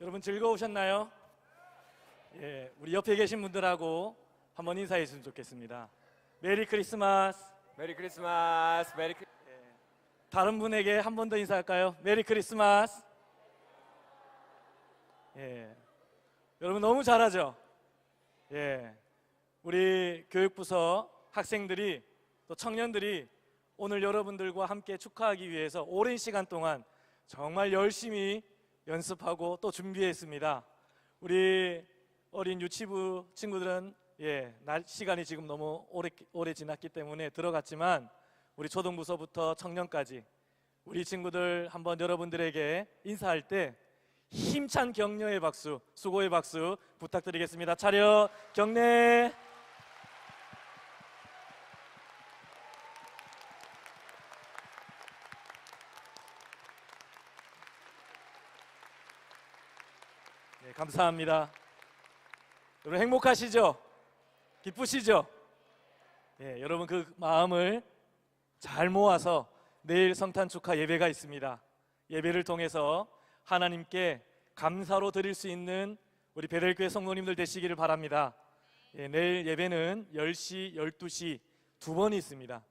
여러분 즐거우셨나요? 예, 우리 옆에 계신 분들하고 한번 인사해 주시면 좋겠습니다. 메리 크리스마스. 메리 크리스마스. 메리 크리... 다른 분에게 한 번 더 인사할까요? 메리 크리스마스. 예. 여러분 너무 잘하죠? 예. 우리 교육부서 학생들이 또 청년들이 오늘 여러분들과 함께 축하하기 위해서 오랜 시간 동안 정말 열심히 연습하고 또 준비했습니다. 우리 어린 유치부 친구들은 예, 날 시간이 지금 너무 오래 오래 지났기 때문에 들어갔지만 우리 초등부서부터 청년까지 우리 친구들 한번 여러분들에게 인사할 때 힘찬 격려의 박수, 수고의 박수 부탁드리겠습니다. 차렷 경례. 네, 감사합니다. 여러분 행복하시죠? 기쁘시죠? 예, 여러분 그 마음을 잘 모아서 내일 성탄 축하 예배가 있습니다. 예배를 통해서 하나님께 감사로 드릴 수 있는 우리 베델교회 성도님들 되시기를 바랍니다. 예, 내일 예배는 10시, 12시 두 번이 있습니다.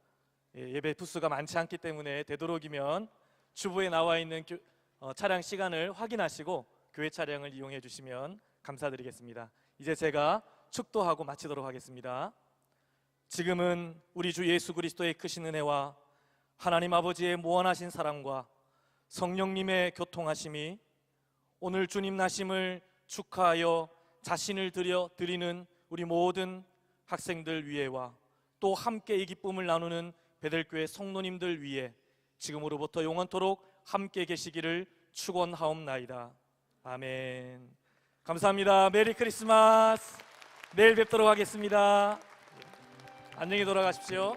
예, 배 부수가 많지 않기 때문에 되도록이면 주부에 나와 있는 교- 어, 차량 시간을 확인하시고 교회 차량을 이용해 주시면 감사드리겠습니다. 이제 제가 축도하고 마치도록 하겠습니다. 지금은 우리 주 예수 그리스도의 크신 은혜와 하나님 아버지의 무한하신 사랑과 성령님의 교통하심이 오늘 주님 나심을 축하하여 자신을 드려 드리는 우리 모든 학생들 위에와 또 함께 이 기쁨을 나누는 베델교회 성도님들 위에 지금으로부터 영원토록 함께 계시기를 축원하옵나이다. 아멘. 감사합니다. 메리 크리스마스. 내일 뵙도록 하겠습니다. 안녕히 돌아가십시오.